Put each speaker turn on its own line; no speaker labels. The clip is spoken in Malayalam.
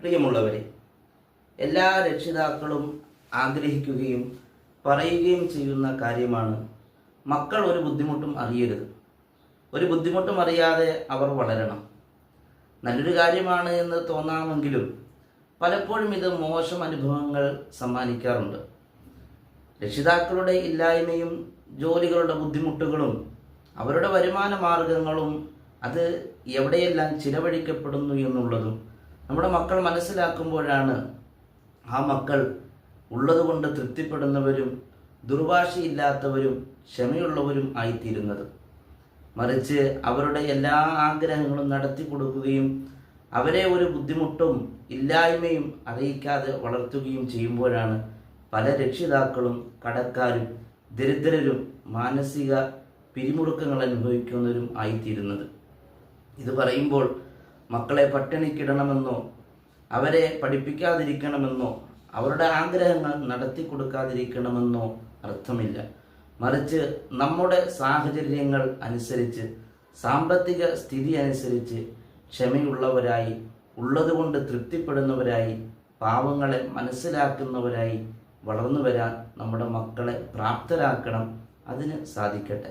പ്രിയമുള്ളവരെ എല്ലാ രക്ഷിതാക്കളും ആഗ്രഹിക്കുകയും പറയുകയും ചെയ്യുന്ന കാര്യമാണ് മക്കൾ ഒരു ബുദ്ധിമുട്ടും അറിയരുത്. ഒരു ബുദ്ധിമുട്ടും അറിയാതെ അവർ വളരണം. നല്ലൊരു കാര്യമാണ് എന്ന് തോന്നാമെങ്കിലും പലപ്പോഴും ഇത് മോശം അനുഭവങ്ങൾ സമ്മാനിക്കാറുണ്ട്. രക്ഷിതാക്കളുടെ ഇല്ലായ്മയും ജോലികളുടെ ബുദ്ധിമുട്ടുകളും അവരുടെ വരുമാന മാർഗങ്ങളും അത് എവിടെയെല്ലാം ചിലവഴിക്കപ്പെടുന്നു എന്നുള്ളതും നമ്മുടെ മക്കൾ മനസ്സിലാക്കുമ്പോഴാണ് ആ മക്കൾ ഉള്ളതുകൊണ്ട് തൃപ്തിപ്പെടുന്നവരും ദുർവാശിയില്ലാത്തവരും ക്ഷമയുള്ളവരും ആയിത്തീരുന്നത്. മറിച്ച് അവരുടെ എല്ലാ ആഗ്രഹങ്ങളും നടത്തി കൊടുക്കുകയും അവരെ ഒരു ബുദ്ധിമുട്ടും ഇല്ലായ്മയും അറിയിക്കാതെ വളർത്തുകയും ചെയ്യുമ്പോഴാണ് പല രക്ഷിതാക്കളും കടക്കാരും ദരിദ്രരും മാനസിക പിരിമുറുക്കങ്ങൾ അനുഭവിക്കുന്നവരും ആയിത്തീരുന്നത്. ഇത് പറയുമ്പോൾ മക്കളെ പട്ടിണിക്കിടണമെന്നോ അവരെ പഠിപ്പിക്കാതിരിക്കണമെന്നോ അവരുടെ ആഗ്രഹങ്ങൾ നടത്തി കൊടുക്കാതിരിക്കണമെന്നോ അർത്ഥമില്ല. മറിച്ച് നമ്മുടെ സാഹചര്യങ്ങൾ അനുസരിച്ച് സാമ്പത്തിക സ്ഥിതി അനുസരിച്ച് ക്ഷമയുള്ളവരായി ഉള്ളതുകൊണ്ട് തൃപ്തിപ്പെടുന്നവരായി പാവങ്ങളെ മനസ്സിലാക്കുന്നവരായി വളർന്നു വരാൻ നമ്മുടെ മക്കളെ പ്രാപ്തരാക്കണം. അതിന് സാധിക്കട്ടെ.